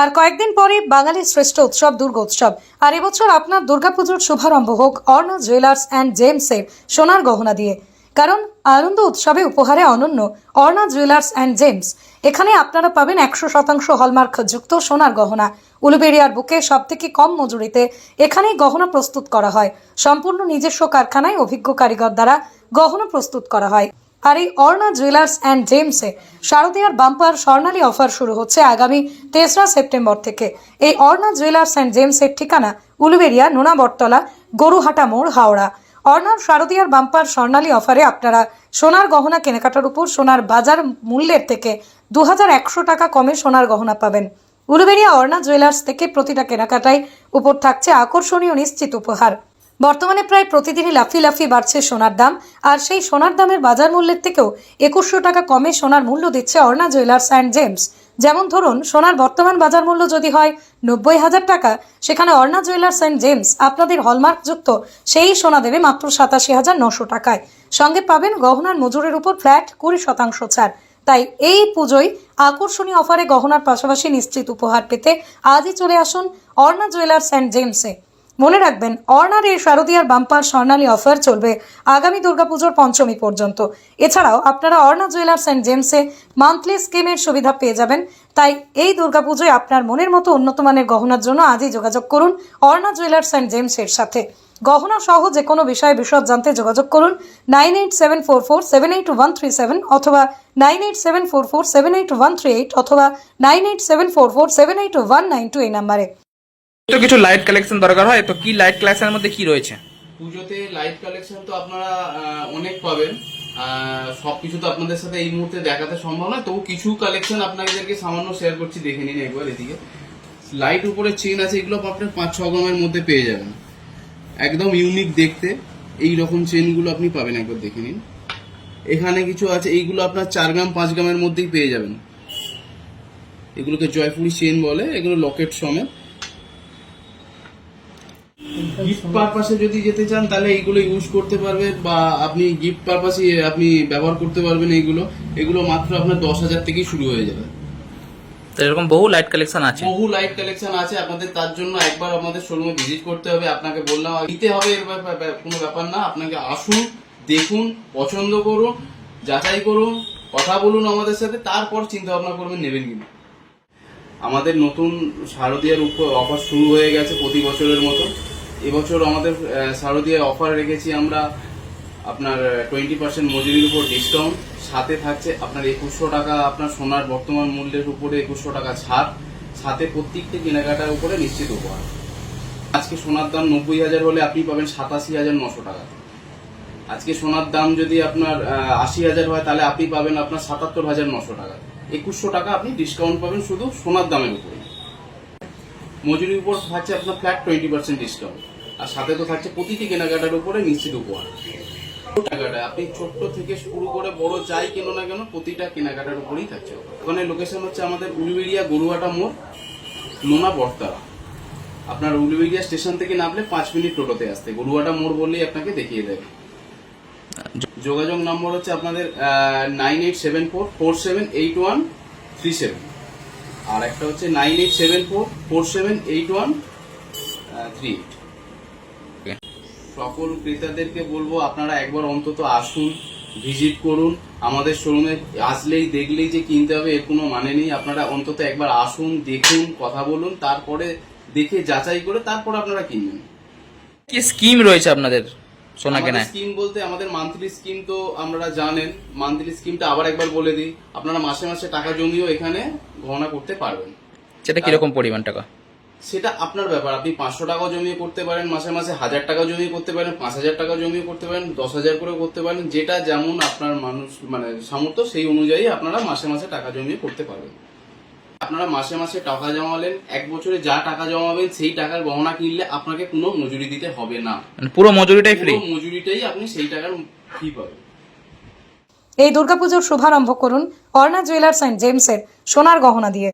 আর কয়েকদিন পরে বাঙালির শ্রেষ্ঠ উৎসব দুর্গোৎসব আর এবছর আপনার দুর্গাপুজোর শুভারম্ভ হোক অর্ণ জুয়েলার্স অ্যান্ড জেমসের সোনার গহনা দিয়ে। কারণ আনন্দ উৎসবে উপহারে অনন্য অর্ণা জুয়েলার্স অ্যান্ড জেমস এখানে আপনারা পাবেন একশো শতাংশ হলমার্ক যুক্ত সোনার গহনা। উলুবেড়িয়ার বুকে সব থেকে কম মজুরিতে এখানেই গহনা প্রস্তুত করা হয়। সম্পূর্ণ নিজস্ব কারখানায় অভিজ্ঞ কারিগর দ্বারা গহনা প্রস্তুত করা হয়। আর এই অর্ণা জুয়েলার্স অ্যান্ড জেমসে শারদীয়ার বাম্পার স্বর্ণালী অফার শুরু হচ্ছে আগামী তেসরা সেপ্টেম্বর থেকে। এই অর্ণা জুয়েলার্স অ্যান্ড জেমসের ঠিকানা উলুবেরিয়া নোনা বটতলা গরুহাটা মোড়, হাওড়া। অর্ণার শারদীয়ার বাম্পার স্বর্ণালী অফারে আপনারা সোনার গহনা কেনাকাটার উপর সোনার বাজার মূল্যের থেকে দু টাকা কমে সোনার গহনা পাবেন। উলুবেরিয়া অর্ণা জুয়েলার্স থেকে প্রতিটা কেনাকাটায় উপর থাকছে আকর্ষণীয় নিশ্চিত উপহার। বর্তমানে প্রায় প্রতিদিনই লাফিয়ে লাফিয়ে বাড়ছে সোনার দাম, আর সেই সোনার দামের বাজার মূল্যের থেকেও একুশশো টাকা কমে সোনার মূল্য দিচ্ছে অর্ণা জুয়েলার্স অ্যান্ড জেমস। যেমন ধরুন, সোনার বর্তমান বাজার মূল্য যদি হয় নব্বই হাজার টাকা, সেখানে অর্ণা জুয়েলার্স অ্যান্ড জেমস আপনাদের হলমার্কযুক্ত সেই সোনা দেবে মাত্র সাতাশি হাজার নশো টাকায়। সঙ্গে পাবেন গহনার মজুরের উপর ফ্ল্যাট কুড়ি শতাংশ ছাড়। তাই এই পুজোয় আকর্ষণীয় অফারে গহনার পাশাপাশি নিশ্চিত উপহার পেতে আজই চলে আসুন অর্ণা জুয়েলার্স অ্যান্ড জেমসে। মনে রাখবেন, অর্ণার এই শারদীয়ার বাম্পার স্বর্ণালী অফার চলবে আগামী দুর্গাপুজোর পঞ্চমী পর্যন্ত। এছাড়াও আপনারা অর্ণা জুয়েলার্স অ্যান্ড জেমসে মান্থলি স্কিমের সুবিধা পেয়ে যাবেন। তাই এই দুর্গাপুজোয় আপনার মনের মতো উন্নত মানের গহনার জন্য আজই যোগাযোগ করুন অর্ণা জুয়েলার্স অ্যান্ড জেমসের সাথে। গহনা সহ যে কোনো বিষয়ে বিশদ জানতে যোগাযোগ করুন nine eight seven four four seven eight one three seven অথবা nine eight seven four four seven eight one three eight অথবা nine eight seven four four seven eight one nine two এই নাম্বারে। তো কিছু লাইট কালেকশন দরকার হয়, তো কি লাইট কালেকশনের মধ্যে কি রয়েছে? পুজোতে লাইট কালেকশন তো আপনারা অনেক পাবেন। সব কিছু তো আপনাদের সাথে এই মুহূর্তে দেখাতে সম্ভব নয়। তবু কিছু কালেকশন আপনাদেরকে সামান্য শেয়ার করছি, দেখে নিন একবার এদিকে। লাইট উপরে চেন আছে, এগুলো আপনার পাঁচ ছ গ্রামের মধ্যে পেয়ে যাবেন। একদম ইউনিক দেখতে। এই রকম চেনগুলো আপনি পাবেন, একবার দেখে নিন। এখানে কিছু আছে, এইগুলো আপনার চার গ্রাম, পাঁচ গ্রামের মধ্যেই পেয়ে যাবেন। এগুলোকে জয়পুরি চেন বলে, এগুলো লকেট সমেত। গিফট পারপাসে যদি যেতে চান তাহলে এইগুলো ইউজ করতে পারবেন বা আপনি গিফট পারপাসে আপনি ব্যবহার করতে পারবেন এইগুলো। এগুলো মাত্র আপনার দশ হাজার থেকেই শুরু হয়ে যাবে। তো এরকম বহু লাইট কালেকশন আছে। বহু লাইট কালেকশন আছে আপনাদের তার জন্য একবার আমাদের শোরুমে ভিজিট করতে হবে। আপনাকে বললাম নিতে হবে এর কোনো ব্যাপার না। আপনাকে আসুন দেখুন পছন্দ করুন যাচাই করুন কথা বলুন আমাদের সাথে তারপর চিন্তা ভাবনা করবেন নেবেন কিনা। আমাদের নতুন শারদীয়ার উপর অফার শুরু হয়ে গেছে প্রতি বছরের মতো। এবছর আমাদের আহ, শারদীয়ার অফার রেখেছি আমরা আপনার টোয়েন্টি পার্সেন্ট মজুরির উপর ডিসকাউন্ট সাথে থাকছে আপনার একুশশো টাকা আপনার সোনার বর্তমান মূল্যের উপরে একুশশো টাকা ছাড়। সাথে প্রত্যেকটি কেনাকাটার উপরে নিশ্চিত উপহার। আজকে সোনার দাম নব্বই হাজার হলে আপনি পাবেন সাতাশি হাজার নশো টাকা। আজকে সোনার দাম যদি আপনার আশি হাজার হয় তাহলে আপনি পাবেন আপনার সাতাত্তর হাজার নশো টাকা। একুশশো টাকা আপনি ডিসকাউন্ট পাবেন শুধু সোনার দামের উপরে। মজুরির উপর থাকছে আপনার ফ্ল্যাট টোয়েন্টি পার্সেন্ট ডিসকাউন্ট আর সাথে তো থাকছে প্রতিটি কেনাকাটার উপরে নিশ্চিত উপহার। কেনাকাটা, আপনি ছোট্ট থেকে শুরু করে বড় যাই কেন না কেন প্রতিটা কেনাকাটার উপরেই থাকছে। ওখানে লোকেশন হচ্ছে আমাদের উলুবেড়িয়া গরুয়াটা মোড়, নোনা বটতলা। আপনার উলুবেড়িয়া স্টেশন থেকে নামলে পাঁচ মিনিট টোটোতে আসতে। গরুয়াটা মোড় বললেই আপনাকে দেখিয়ে দেবে। যোগাযোগ নম্বর হচ্ছে আপনাদের nine eight seven four four seven eight one three seven আর একটা হচ্ছে nine eight seven four four seven eight one three eight সকল ক্রেতাদেরকে বলব আপনারা একবার অন্তত আসুন ভিজিট করুন। আমাদের শোরুমে আসলেই দেখলেই যে কিনতে হবে এর কোনো মানে নেই। আপনারা অন্তত একবার আসুন দেখুন কথা বলুন তারপরে দেখে যাচাই করে তারপর আপনারা কিনবেন। কি স্কিম রয়েছে আপনাদের? সোনা কেনায়। স্কিম বলতে আমাদের মান্থলি স্কিম তো আপনারা জানেন মান্থলি স্কিমটা আবার একবার বলে দিই আপনারা মাসে মাসে টাকা জমিয়েও এখানে গণনা করতে পারবেন। সেটা কীরকম পরিমাণ টাকা? সেটা আপনার ব্যাপার আপনি পাঁচশো টাকাও জমিয়ে করতে পারেন মাসে মাসে হাজার টাকা জমিয়ে করতে পারেন পাঁচ হাজার টাকা জমিয়ে করতে পারেন দশ হাজার করেও করতে পারেন যেটা যেমন আপনার মানুষ মানে সামর্থ্য সেই অনুযায়ী আপনারা মাসে মাসে টাকা জমিয়ে করতে পারবেন। আপনারা মাসে মাসে টাকা জমালেন এক বছরে যা টাকা জমাবেন সেই টাকার গহনা কিনলে আপনাকে কোনো মজুরি দিতে হবে না। মানে পুরো মজুরিটাই ফ্রি মজুরিটাই আপনি সেই টাকার ফি পাবেন। এই দুর্গাপুজোর শুভারম্ভ করুন অর্ণা জুয়েলার্স অ্যান্ড জেমসের সোনার গহনা দিয়ে।